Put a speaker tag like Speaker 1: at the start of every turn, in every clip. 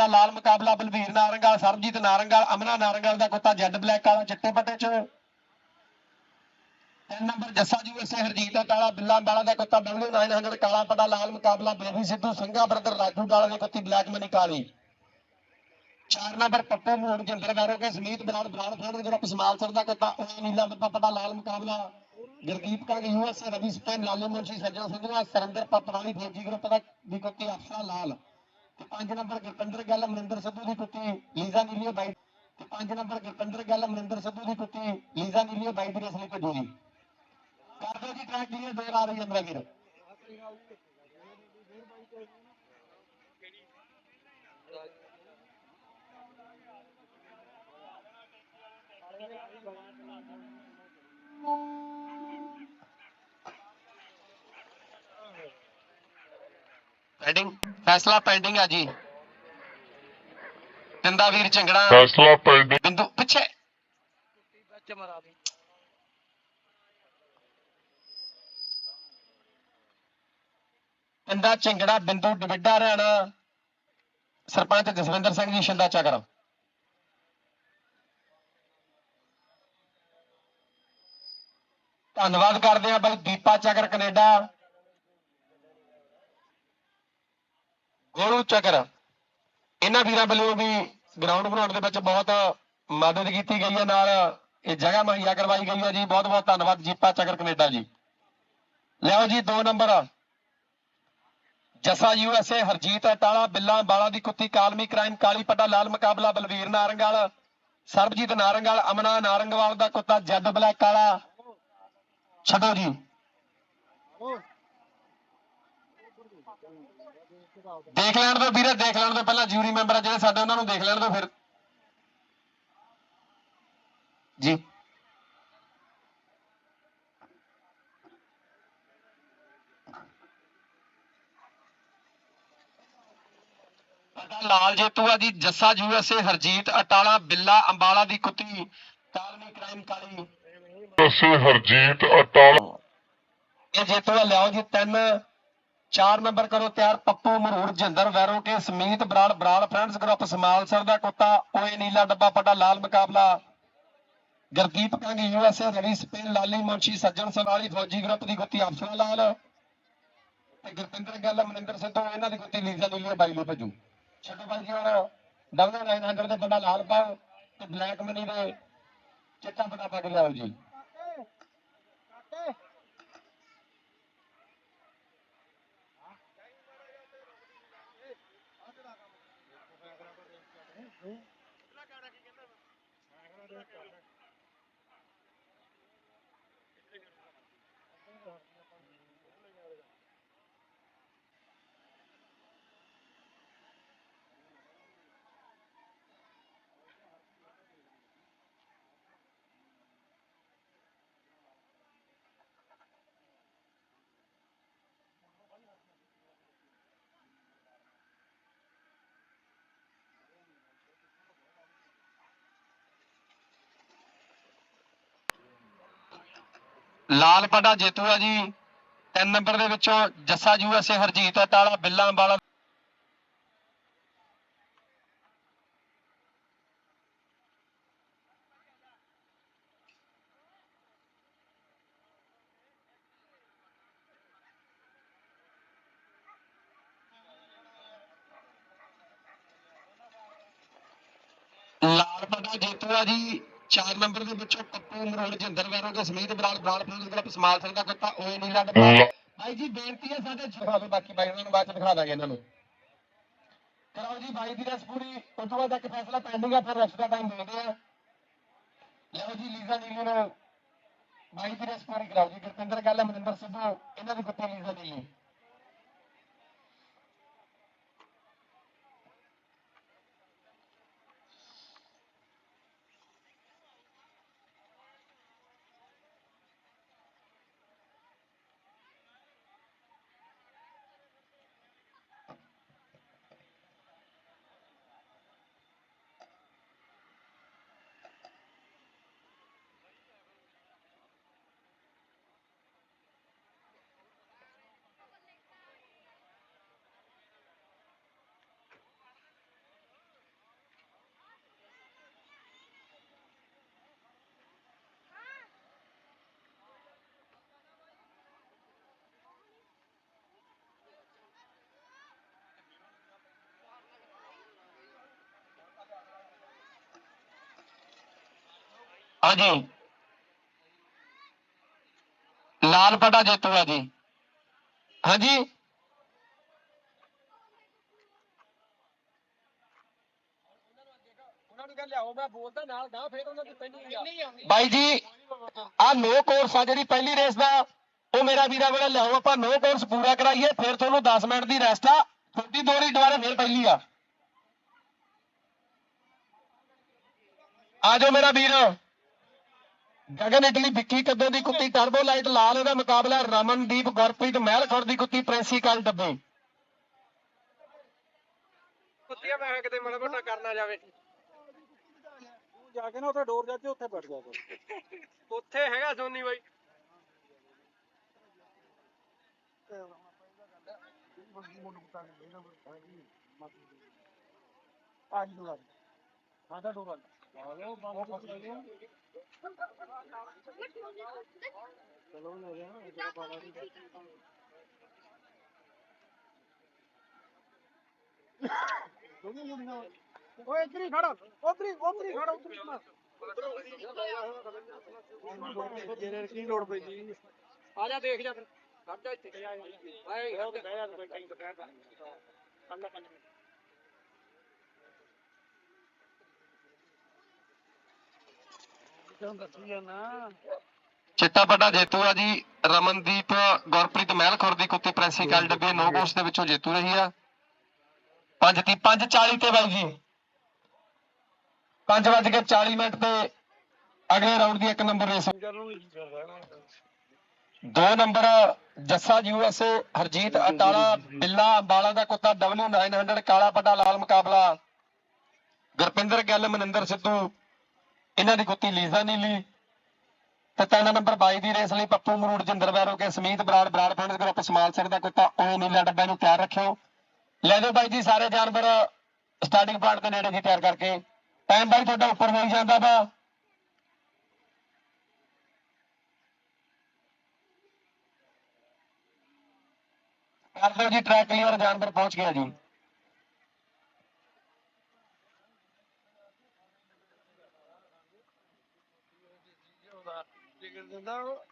Speaker 1: ਦਾ ਲਾਲ ਮੁਕਾਬਲਾ ਬਲਵੀਰ ਨਾਰੰਗਾਲ, ਸਰਬਜੀਤ ਨਾਰੰਗਲ, ਅਮਨਾ ਨਾਰੰਗਾਲ ਦਾ ਕੁੱਤਾ ਜੈਡ ਬਲੈਕ ਵਾਲਾ ਚਿੱਟੇ ਪੱਟੇ 'ਚ। ਤਿੰਨ ਨੰਬਰ ਜੱਸਾ ਜੀ ਹਰਜੀਤ ਦਾ ਕਾਲਾ, ਬਿੱਲਾ ਵਾਲਾ ਦਾ ਕੁੱਤਾ ਬੰਗਲੂ 900 ਕਾਲਾ ਪਟਾ ਲਾਲ ਮੁਕਾਬਲਾ, ਬੇਬੀ ਸਿੱਧੂ, ਸੰਘਾ ਬ੍ਰਦਰ, ਰਾਜੂ ਵਾਲਾ ਦੀ ਕੁੱਤੀ, ਬਲੈਕ ਮਨੀ ਕਾਲੀ। ਚਾਰ ਨੰਬਰ ਪੱਪੂ ਮੋੜ, ਜਿੰਦਰ ਕੇ, ਸਮੀਤ ਬਰਾੜ ਬਰਾੜ ਫੜ ਜਿਹੜਾ ਪਸਮਾਲ ਸਰ ਦਾ ਕੁੱਤਾ, ਉਹ ਨੀਲਾ ਬੱਪਾ ਪਟਾ ਲਾਲ ਮੁਕਾਬਲਾ। Gurdeep Kang USA Ravi Spain Lalu Munshi Sajjan Sandhua Surinder Patrali Fauji group ਦਾ, ਦੀ ਕੁੱਤੀ ਅਫਸਰਾ ਲਾਲ। ਤੇ ਪੰਜ ਨੰਬਰ ਗੁਰਪਿੰਦਰ ਗੱਲ, ਅਮਰਿੰਦਰ ਸਿੱਧੂ ਦੀ ਕੁੱਤੀ ਲੀਜ਼ਾ ਨੀਲੀਓ ਬਾਈ ਤੇ ਪੰਜ ਨੰਬਰ ਗੁਰਪਿੰਦਰ ਗੱਲ, ਅਮਰਿੰਦਰ ਸਿੱਧੂ ਦੀ ਕੁੱਤੀ ਲੀਜ਼ਾ ਨੀਲੀਓ ਬਾਈ ਦੀ ਅਸਲੀ ਭੱਜੂ ਜੀ ਕਰ ਦਿਓ ਜੀ ਟਰੈਕ ਕਲੀਅਰ ਦੇਰ ਆ ਰਹੀ ਹੈ ਮੇਰਾ ਵੀਰ। ਪੈਂਡਿੰਗ ਫੈਸਲਾ ਪੈਂਡਿੰਗ ਆ ਜੀ। ਤਿੰਦਾ ਵੀਰ ਚੰਗੜਾ।
Speaker 2: ਫੈਸਲਾ ਪੈਂਡਿੰਗ
Speaker 1: ਬਿੰਦੂ ਪਿੱਛੇ।
Speaker 3: ਵਿੱਚ ਮਰਾ ਦੇ
Speaker 1: ਤਿੰਦਾ ਚੰਗੜਾ ਬਿੰਦੂ ਡਵਿੱਡਾ ਹਰਿਆਣਾ। ਸਰਪੰਚ ਜਸਵਿੰਦਰ ਸਿੰਘ ਜੀ ਸ਼ਿੰਦਾ ਚੱਕਰ। ਧੰਨਵਾਦ ਕਰਦੇ ਆ ਬਾਈ ਦੀਪਾ ਚੱਕਰ ਕੈਨੇਡਾ। ਗੋਲੂ ਚੱਕਰ ਇਹਨਾਂ ਵੀਰਾਂ ਵੱਲੋਂ ਵੀ ਗਰਾਊਂਡ ਬਣਾਉਣ ਦੇ ਵਿੱਚ ਬਹੁਤ ਮਦਦ ਕੀਤੀ ਗਈ ਹੈ। ਨਾਲ ਇਹ ਜਗ੍ਹਾ ਮੁਹੱਈਆ ਕਰਵਾਈ ਗਈ ਹੈ ਜੀ। ਬਹੁਤ ਬਹੁਤ ਧੰਨਵਾਦ ਦੀਪਾ ਚੱਕਰ ਕੈਨੇਡਾ ਜੀ। ਲਿਆਓ ਜੀ 2 ਨੰਬਰ। ਜਸਾ ਯੂਐਸਏ ਹਰਜੀਤ ਅਟਾਲਾ, ਬਿੱਲਾ ਬਾਲਾ ਦੀ ਕੁੱਤੀ, ਕਾਲਮੀ ਕ੍ਰਾਈਮ, ਕਾਲੀ ਪੱਟਾ ਲਾਲ ਮੁਕਾਬਲਾ, ਬਲਵੀਰ ਨਾਰੰਗਾਲ, ਸਰਬਜੀਤ ਨਾਰੰਗਾਲ, ਅਮਨਾ ਨਾਰੰਗਵਾਲ ਦਾ ਕੁੱਤਾ, ਜੱਦ ਬਲੈਕ ਵਾਲਾ ਛੱਡੋ ਜੀ। ਦੇਖ ਲੈਣ ਤੋਂ ਵੀਰੇ ਦੇਖ ਲੈਣ ਤੋਂ ਪਹਿਲਾਂ ਜੂਰੀ ਮੈਂਬਰ ਆ ਜਿਹੜੇ ਸਾਡੇ ਉਹਨਾਂ ਨੂੰ ਦੇਖ ਲੈਣ ਤੋਂ ਫਿਰ। ਜੀ। ਲਾਲ ਜੇਤੂ ਆ ਜੀ ਜੱਸਾ ਯੂਐਸਏ ਹਰਜੀਤ ਅਟਾਲਾ ਬਿੱਲਾ ਅੰਬਾਲਾ ਦੀ ਕੁੱਤੀ ਕਾਲਮੀ ਕ੍ਰਾਈਮ ਕਾਲੀ।
Speaker 2: ਅਸੀਂ ਹਰਜੀਤ ਅਟਾਲਾ।
Speaker 1: ਇਹ ਜੇਤੂ ਆ ਲਿਆਓ ਜੀ ਤਿੰਨ ਚਾਰ ਨੰਬਰ ਕਰੋ ਤਿਆਰ, ਪੱਪੂ, ਮਰੂੜ, ਜਿੰਦਰ, ਵੈਰੋ ਸਮੀਤ, Brar Brar friends group small sir ਦਾ ਕੁੱਤਾ, ਓਏ ਨੀਲਾ ਡੱਬਾ ਪੱਟਾ ਲਾਲ ਮੁਕਾਬਲਾ। Gurdeep Kang USA Ravi Spain, Lali Munshi Sajjan Sawali, Fauji group ਦੀ ਗੁੱਤੀ ਅਫਸਰ ਲਾਲ। ਤੇ ਗੁਰਪਿੰਦਰ ਗੱਲ ਮਨਿੰਦਰ ਸਿੱਧੂ ਇਹਨਾਂ ਦੀ ਗੁੱਤੀ ਲੀਜ਼ਾ ਨੀਲੀ ਬਾਈ ਨੂੰ ਭਜੂ। ਛੱਡੋ ਬਾਈ ਜੀ ਹੁਣ, ਡਬਲ 900 ਦੇ ਬੰਦਾ ਲਾਲ ਪਾਓ ਤੇ ਬਲੈਕ ਮਨੀ ਦੇ ਚਿੱਟਾ ਪਟਾ ਪਾ ਕੇ ਲਿਆਓ ਜੀ। ਲਾਲ ਪਟਾ ਜੇਤੂ ਆ ਜੀ। ਤਿੰਨ ਨੰਬਰ ਦੇ ਵਿੱਚੋਂ ਜੱਸਾ ਯੂਐਸਏ ਹਰਜੀਤ ਅਟਾਲਾ ਬਿੱਲਾ ਵਾਲਾ। ਲਾਲ ਪਟਾ ਜੇਤੂ ਆ ਜੀ। ਚਾਰ ਨੰਬਰ ਦੇ ਵਿੱਚੋਂ ਪੱਪੂ ਮਰੋੜ ਜਿੰਦਰ ਵੈਰੋ ਦੇ ਸਮੀਤ Brar Brar fruit group small Singh ਦਾ ਕੁੱਤਾ ਓਏ ਨੀਲਾ
Speaker 2: ਲਾ-
Speaker 1: ਭਾਈ ਜੀ ਬੇਨਤੀ ਹੈ ਸਾਡੇ ਦਿਓ ਬਾਕੀ ਬਾਈ ਉਹਨਾਂ ਨੂੰ ਬਾਅਦ ਚ ਦਿਖਾ ਦਾਂਗੇ ਇਹਨਾਂ ਨੂੰ। ਕਰਾਓ ਜੀ ਬਾਈ ਦੀ ਰਸ ਪੂਰੀ ਉਸ ਤੋਂ ਬਾਅਦ ਇੱਕ ਫੈਸਲਾ ਪੈਂਡਿੰਗ ਆ ਫਿਰ ਰੈਸਟ ਦਾ ਟਾਈਮ ਦੇਖਦੇ ਆ ਲਓ ਜੀ ਲੀਜ਼ਾ ਨੀਲੀ ਨੂੰ ਬਾਈ ਦੀ ਰਸ ਪੂਰੀ ਕਰਾਓ ਜੀ ਗੁਰਪਿੰਦਰ ਗੱਲ ਮਨਿੰਦਰ ਸਿੱਧੂ ਇਹਨਾਂ ਦੀ ਕੁੱਤੀ ਲੀਜ਼ਾ ਨੀਲੀ। ਹਾਂਜੀ। ਲਾਲ ਪਟਾ ਜੇਤੂ ਆ ਜੀ। ਹਾਂਜੀ।
Speaker 3: ਉਹਨਾਂ ਨੂੰ ਕਹਿ ਲਿਆਓ ਮੈਂ ਬੋਲਦਾ ਨਾਲ ਗਾ ਫਿਰ ਉਹਨਾਂ ਦੀ ਪਹਿਲੀ ਆ।
Speaker 1: ਬਾਈ ਜੀ ਆ ਨੋ ਕੋਰਸ ਆ ਜਿਹੜੀ ਪਹਿਲੀ ਰੇਸ ਦਾ ਉਹ ਮੇਰਾ ਵੀਰਾ ਵੇਲੇ ਲਿਆਓ ਆਪਾਂ ਨੋ ਕੋਰਸ ਪੂਰਾ ਕਰਾਈਏ ਫਿਰ ਤੁਹਾਨੂੰ 10 ਮਿੰਟ ਦੀ ਰੈਸਟ ਆ ਛੋਟੀ ਦੋਰੀ ਦੁਬਾਰਾ ਫਿਰ ਪਹਿਲੀ ਆ। ਆ ਜਾਓ ਮੇਰਾ ਵੀਰ। ਗਗਨ ਇਟਲੀ ਵਿੱਕੀ ਕੱਦੋ ਦੀ ਕੁੱਤੀ ਟਰਬੋ ਲਾਈਟ ਲਾਲ ਇਹਦਾ ਮੁਕਾਬਲਾ ਰਮਨਦੀਪ ਗੁਰਪ੍ਰੀਤ ਮਹਿਲਖੁਰ ਦੀ ਕੁੱਤੀ ਪ੍ਰਿੰਸੀਪਲ ਡੱਬੇ।
Speaker 3: ਕੁੱਤੀਆਂ ਮੈਂ ਕਿਤੇ ਮਾੜਾ ਮੋਟਾ ਕਰਨਾ ਜਾਵੇ। ਜਾ ਕੇ ਨਾ ਉੱਥੇ ਡੋਰ ਜਾ ਕੇ ਉੱਥੇ ਬੈਠ ਜਾ ਉੱਥੇ ਹੈਗਾ ਸੋਨੀ ਬਾਈ। ਅੱਜ ਡੋਰ ਆਦਾ ਡੋਰ ਆ। ਗਿਆ ਚਲੋ ਲੈ ਜਾ ਇਧਰ ਪਾਣਾ ਦੀ ਓਏ ਇੱਧਰ ਹੀ ਖੜਾ ਉੱਧਰ ਹੀ ਉੱਧਰ ਹੀ ਖੜਾ ਉੱਧਰ ਹੀ ਜਿਹੜੇ ਕੀ ਲੋੜ ਪੈਂਦੀ ਆ ਜਾ ਦੇਖ ਜਾ ਫਿਰ। ਖੜ ਜਾ ਇੱਥੇ। ਆਏ ਹੋ ਕੇ ਬਹਿ ਜਾ। ਕੋਈ ਟਾਈਮ ਬਹਿ ਜਾ ਕੰਨਾ ਕੰਨਾ ਕਿਉਂ ਦੱਸੀ ਨਾ
Speaker 1: ਚਿੱਟਾ ਪੱਟਾ ਜੇਤੂ ਆ ਜੀ ਰਮਨਦੀਪ ਗੁਰਪ੍ਰੀਤ ਮਹਿਲਖੁਰ ਦੀ ਕੁੱਤੀ ਪ੍ਰਿੰਸੀਪਲ ਡੱਬੇ ਨੋ ਕੋਰਸ ਦੇ ਵਿੱਚੋਂ ਜੇਤੂ ਰਹੀ ਆ। 5 ਤੀ 5:40 ਤੇ ਬਾਈ ਜੀ 5 ਵੱਜ ਕੇ 40 ਮਿੰਟ ਤੇ ਅਗਲੇ ਰਾਊਂਡ ਦੀ ਇੱਕ ਨੰਬਰ ਰੇਸ ਦੋ ਨੰਬਰ ਜੱਸਾ ਯੂਐਸਏ ਹਰਜੀਤ ਅਟਾਲਾ ਬਿੱਲਾ ਅੰਬਾਲਾ ਦਾ ਕੁੱਤਾ W900 ਕਾਲਾ ਪੱਟਾ ਲਾਲ ਮੁਕਾਬਲਾ। ਗੁਰਪਿੰਦਰ ਗਿੱਲ ਮਨਿੰਦਰ ਸਿੱਧੂ ਇਹਨਾਂ ਦੀ ਗੁੱਤੀ ਲੀਜ਼ਾ ਨੀਲੀ ਤੇ ਤਿੰਨ ਨੰਬਰ 22 ਦੀ ਰੇਸ ਲਈ ਪੱਪੂ, ਮਰੂੜ, ਜਿੰਦਰ ਵੈਰੋ ਕੇ ਸਮੀਤ, ਬਰਾੜ ਬਰਾੜ ਪਿੰਡ ਗਰੁੱਪ ਸਮਾਲ ਸਿੰਘ ਦਾ ਕੁੱਤਾ। ਉਹ ਨੀਲਾ ਡੱਬਾ ਨੂੰ ਤਿਆਰ ਰੱਖਿਓ। ਲੈ ਦਿਓ ਬਾਈ ਜੀ ਸਾਰੇ ਜਾਨਵਰ ਸਟਾਰਟਿੰਗ ਪੁਆਇੰਟ ਦੇ ਨੇੜੇ ਜੀ ਤਿਆਰ ਕਰਕੇ। ਟਾਈਮ ਬਾਈ ਤੁਹਾਡਾ ਉੱਪਰ ਹੋਈ ਜਾਂਦਾ ਵਾ। ਕਰ ਦਿਓ ਜੀ ਟਰੈਕ ਕਲੀਅਰ ਜਾਨਵਰ ਪਹੁੰਚ ਗਿਆ ਜੀ।
Speaker 3: ਟਿਕਟ ਦਿੰਦਾ ਉਹ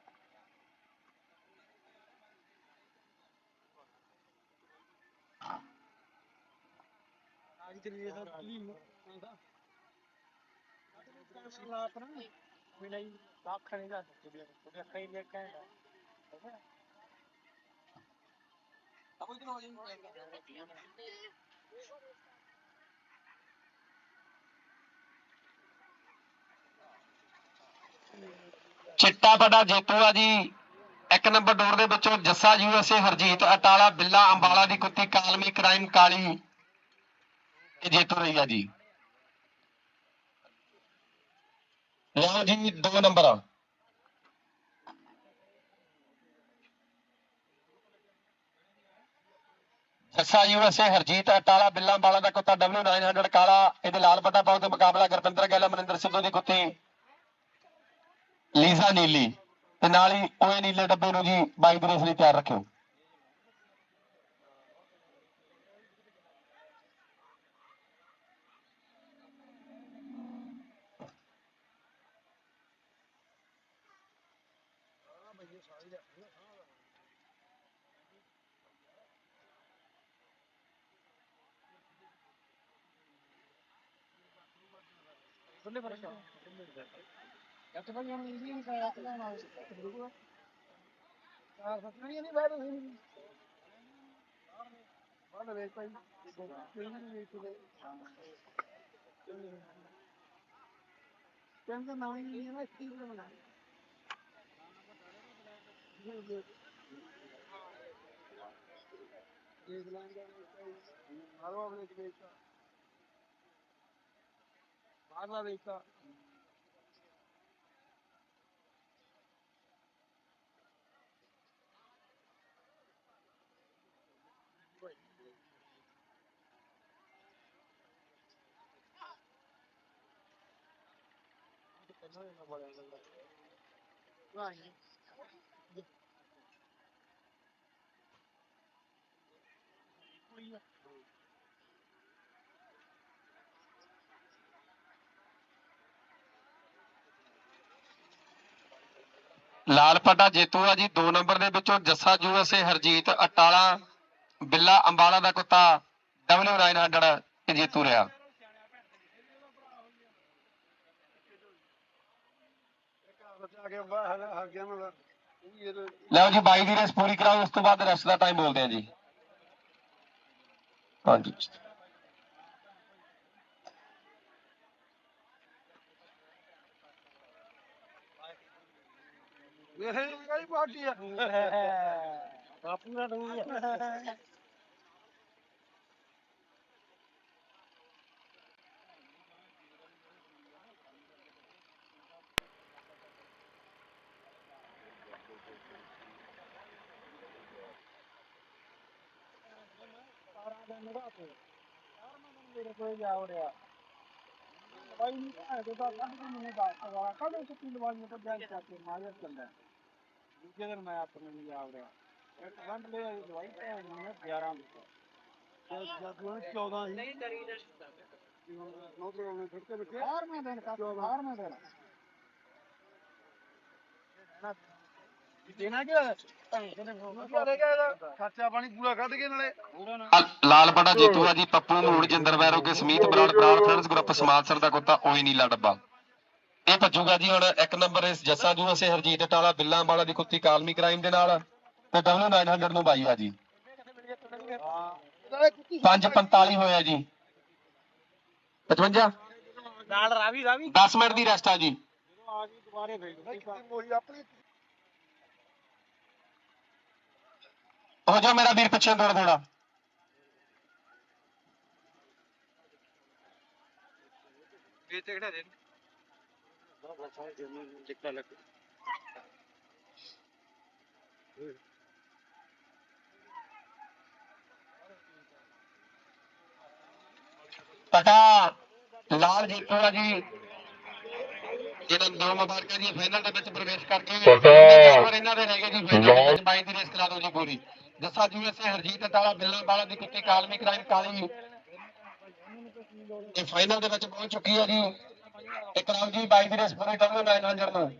Speaker 3: ਆਜ ਤੇ ਇਹ ਸਭ ਕੀ ਹੁੰਦਾ ਲਾ ਆਪਣਾ ਵੀ ਨਹੀਂ ਅੱਖ ਨਹੀਂ ਜਾ ਸਕਦੀ ਤੇ ਅੱਖਾਂ ਹੀ ਦੇਖਾਂ ਅਬ ਇਧਰ ਹੋ ਜਾਈਂ
Speaker 1: ਚਿੱਟਾ ਪਟਾ ਜੇਤੂ ਆ ਜੀ। ਇੱਕ ਨੰਬਰ ਡੋਰ ਦੇ ਵਿੱਚੋਂ ਜੱਸਾ ਯੂਐਸਏ ਹਰਜੀਤ ਅਟਾਲਾ ਬਿੱਲਾ ਅੰਬਾਲਾ ਦੀ ਕੁੱਤੀ ਕਾਲਮੀ ਕ੍ਰਾਈਮ ਕਾਲੀ ਇਹ ਜੇਤੂ ਰਹੀ ਆ ਜੀ। ਲਓ ਜੀ, ਦੋ ਨੰਬਰ ਜੱਸਾ ਯੂਐਸਏ ਹਰਜੀਤ ਅਟਾਲਾ ਬਿੱਲਾ ਅੰਬਾਲਾ ਦਾ ਕੁੱਤਾ W900 ਕਾਲਾ, ਇਹਦੇ ਲਾਲ ਪੱਟਾ ਪਾਉ ਤੇ ਮੁਕਾਬਲਾ ਗੁਰਪਿੰਦਰ ਗਿੱਲ ਮਨਿੰਦਰ ਸਿੱਧੂ ਦੀ ਕੁੱਤੀ ਲੀਜ਼ਾ ਨੀਲੀ ਤੇ ਨਾਲ ਹੀ ਓਏ ਨੀਲੇ ਡੱਬੇ ਨੂੰ ਜੀ ਬਾਈ ਬਰੇਸ ਲਈ ਤਿਆਰ ਰੱਖਿਓ।
Speaker 3: ਬੰਦੇ ਪਰ ਸ਼ਾ ਯਾ ਤਾਂ ਬੰਦੇ ਨੂੰ ਇੰਡੀਅਨ ਦਾ ਯਾ ਤਾਂ ਨਾ ਦੇਖੋ ਆ। ਸਤਨੀ ਨਹੀਂ ਬਾਹਰ ਨਹੀਂ ਬਾਹਰ ਵੇਖ ਪਾਈ ਕਿੰਨੇ ਵੇਖ। ਤੇ ਕਹਿੰਦਾ ਨਾ ਹੀ ਨਹੀਂ ਨਾ ਕੀ ਬਣਾ ਦੇਖ ਲਾਂਗੇ ਮਾਰੋ ਆਪਣੇ ਵੇਚਾ ਬਾਹਰਲਾ ਵੇਚਾ Right.
Speaker 1: ਲਾਲ ਪੱਟਾ ਜੇਤੂ ਆ ਜੀ 2 ਨੰਬਰ ਦੇ ਵਿੱਚੋਂ ਜੱਸਾ ਯੂਐਸਏ ਹਰਜੀਤ, ਅਟਾਲਾ ਬਿੱਲਾ ਅੰਬਾਲਾ ਦਾ ਕੁੱਤਾ W900 ਇਹ ਜੇਤੂ ਰਿਹਾ
Speaker 3: ਆ ਕੇ ਬਾਹਰ ਆ ਗਿਆ ਨਾ
Speaker 1: ਲਓ ਜੀ ਬਾਈ ਦੀ ਰੇਸ ਪੂਰੀ ਕਰਾਓ ਉਸ ਤੋਂ ਬਾਅਦ ਰੈਸਟ ਦਾ ਟਾਈਮ ਬੋਲਦੇ ਆ ਜੀ। ਹਾਂਜੀ।
Speaker 3: ਇਹ ਕਿਹੜੀ ਪਾਰਟੀ ਆ। ਬਾਪੂ ਦਾ ਮੇਰੇ ਕੋਲ ਜਾ ਰਿਹਾ ਭਾਈ ਨਹੀਂ ਆਇਆ ਤਾਂ ਕੱਢ ਕੇ ਮੈਨੂੰ ਦੱਸ ਵਾਲਾ ਕਦੇ ਸੁੱਤੀ ਲਵਾਈਆਂ ਤਾਂ ਬੈਗ ਚੱਕ ਕੇ ਮਾਰ ਚੱਲਦਾ ਦੂਜੇ ਦਿਨ ਮੈਂ ਆਪਣੇ ਨੂੰ ਜਾ ਰਿਹਾ ਇੱਕ ਗੰਢ ਲਿਆ ਦਵਾਈ ਤੇ ਮੈਂ 11 ਦਿੱਤਾ ਤੇ ਜਦ ਉਹ 14 ਸੀ। ਨਹੀਂ ਡਰੀ ਨੌਕਰੀ ਉਹਨੇ ਛੱਡ ਕੇ ਬਿਠੇ। 12ਵੇਂ ਦਿਨ ਕਾ 12ਵੇਂ ਦਿਨ। ਦੇਣਾ ਕਿ ਖਰਚਾ ਪਾਣੀ ਪੂਰਾ ਕੱਢ ਕੇ ਨਾਲੇ।
Speaker 1: ਲਾਲ ਪਟਾ ਜੇਤੂ ਆ ਜੀ ਪੱਪੂ ਮੂੜ ਜਿੰਦਰ ਵੈਰੋ ਕੇ ਸਮੀਤ ਬਰਾੜ ਬਰਾੜ ਫਰੈਂਡਸ ਗਰੁੱਪ ਸਮਾਦਸਰ ਦਾ ਕੁੱਤਾ ਓਏ ਨੀਲਾ ਡੱਬਾ। ਇਹ ਭੱਜੂਗਾ ਜੀ ਹੁਣ ਇੱਕ ਨੰਬਰ ਇਸ ਜੱਸਾ ਜੂਐਸਏ ਹਰਜੀਤ ਟਾਲਾ ਬਿੱਲਾਂ ਵਾਲਾ ਦੀ ਕੁੱਤੀ ਕਾਲਮੀ ਕ੍ਰਾਈਮ ਦੇ ਨਾਲ ਤੇ W900 ਨੂੰ ਬਾਈ ਆ ਜੀ।
Speaker 3: ਨਾਲੇ ਕੁੱਤੀ
Speaker 1: 5:45 ਹੋਇਆ ਜੀ। 55
Speaker 3: ਨਾਲ ਰਾਵੀ ਰਾਵੀ।
Speaker 1: 10 ਮਿੰਟ ਦੀ ਰੈਸਟ ਆ ਜੀ।
Speaker 3: ਆ ਗਈ ਦੁਬਾਰੇ ਫੇਰ ਉਹੀ ਆਪਣੀ
Speaker 1: ਹੋ ਜਾ ਮੇਰਾ ਵੀਰ ਪਿੱਛੇ ਥੋੜਾ ਥੋੜਾ
Speaker 3: ਵੇਚ ਕਿਹੜਾ ਦੇ ਚਿੱਟਾ ਲੱਗ
Speaker 1: ਪਟਾ ਲਾਲ ਜੀਤੂ ਆ ਜੀ ਜਿਹਨਾਂ ਨੂੰ ਦੋ ਮੁਬਾਰਕਾਂ ਜੀ ਫਾਈਨਲ ਦੇ ਵਿੱਚ ਪ੍ਰਵੇਸ਼ ਕਰਕੇ
Speaker 2: ਪਟਾ।
Speaker 1: ਇਹਨਾਂ ਦੇ ਰਹਿ ਗਏ ਜੀ ਫਾਈਨਲ ਦੇ ਵਿੱਚ
Speaker 2: ਲਾਲ।
Speaker 1: ਬਾਈ ਦੀ ਰੇਸ ਕਰਾ ਦਿਓ ਜੀ ਪੂਰੀ ਜੱਸਾ ਯੂਐਸਏ ਹਰਜੀਤ ਅਟਾਲਾ ਬਿੱਲਾਂ ਵਾਲਾ ਦੀ ਕੁੱਤੀ ਕਾਲਮੀ ਕ੍ਰਾਈਮ ਕਾਲੀ ਇਹ ਫਾਈਨਲ ਦੇ ਵਿੱਚ ਪਹੁੰਚ ਚੁੱਕੀ ਹੈ ਜੀ। ਇਹ ਜੀ ਬਾਈ ਦੀ ਰੇਸ ਪੂਰੀ W900 ਨੂੰ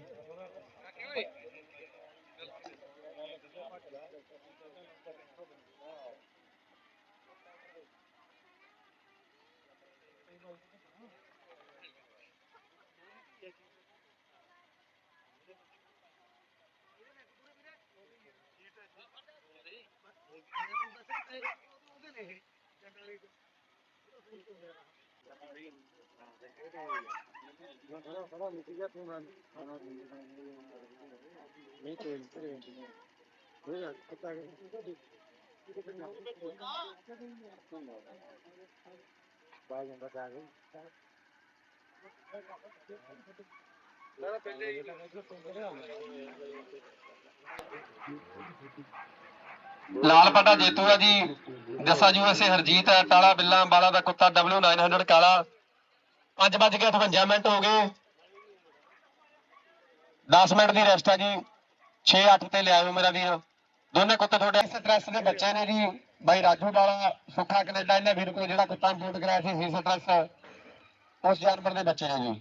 Speaker 3: ਨਹੀਂ ਕੋਈ ਨਹੀਂ ਹੋਇਆ ਪਤਾ ਬਾਈ ਬਤਾ ਗਈ
Speaker 1: ਲਾਲ ਪਟਾ ਜੇਤੂ ਆ ਜੀ। ਜੱਸਾ ਯੂਐਸਏ ਹਰਜੀਤ ਹੈ ਟਾਲਾ ਬਿੱਲਾ, ਅੰਬਾਲਾ ਦਾ ਕੁੱਤਾ W900 ਕਾਲਾ। 5 ਵੱਜ ਕੇ 58 ਮਿੰਟ ਹੋ ਗਏ। 10 ਮਿੰਟ ਦੀ ਰੈਸਟ ਆ ਜੀ। 6 8 ਤੇ ਲਿਆਇਓ ਮੇਰਾ ਵੀਰ। ਦੋਨੇ ਕੁੱਤੇ ਤੁਹਾਡੇ ਇਸ ਸਟ੍ਰੈਸ ਦੇ ਬੱਚੇ ਨੇ ਜੀ। ਬਾਈ ਰਾਜੂ ਵਾਲਾ ਸੁੱਖਾ ਕੈਨੇਡਾ, ਇਹਨਾਂ ਵੀਰ ਕੋਲ ਜਿਹੜਾ ਕੁੱਤਾ ਇੰਪੋਰਟ ਕਰਾਇਆ ਸੀ ਸੀ ਸਟ੍ਰੈਸ ਉਸ ਜਾਨਵਰ ਦੇ ਬੱਚੇ ਨੇ ਜੀ।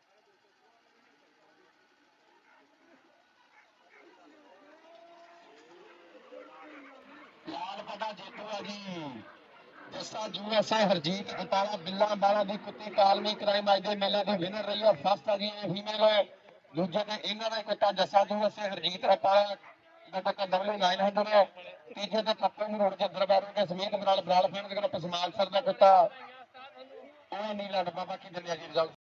Speaker 1: ਜੇਤੂ ਆ ਜੀ ਜੱਸਾ ਯੂਐਸਏ ਹਰਜੀਤ ਅਟਾਲਾ ਬਿੱਲਾ ਬਾਲਾ ਦੀ ਕੁੱਤੀ ਕਾਲਮੀ ਕ੍ਰਾਈਮ ਅੱਜ ਦੇ ਮੇਲੇ ਦੀ ਵਿਨਰ ਰਹੀ ਹੈ ਫਸਟ ਆ ਜੀ ਫੀਮੇਲ ਦੂਜੇ ਤੇ ਇਹਨਾਂ ਦਾ ਕੁੱਤਾ ਜੱਸਾ ਯੂਐਸਏ ਹਰਜੀਤ ਅਟਾਲਾ ਦਾ ਕੁੱਤਾ W900 ਹੈ ਤੀਜੇ ਤੇ ਪੱਪੂ ਨੂੰ ਰੋਡ ਜੰਦਰ ਬਾਰੂ ਕੇ ਸਮੇਤ ਬਰਾਲ ਬਰਾਲ ਫੈਨ ਦੇ ਗਰੁੱਪ ਸਮਾਲ ਸਰ ਦਾ ਕੁੱਤਾ। ਉਹ ਨੀਲਾ ਡੱਬਾ, ਬਾਕੀ ਦਿੰਦੇ ਆ ਜੀ result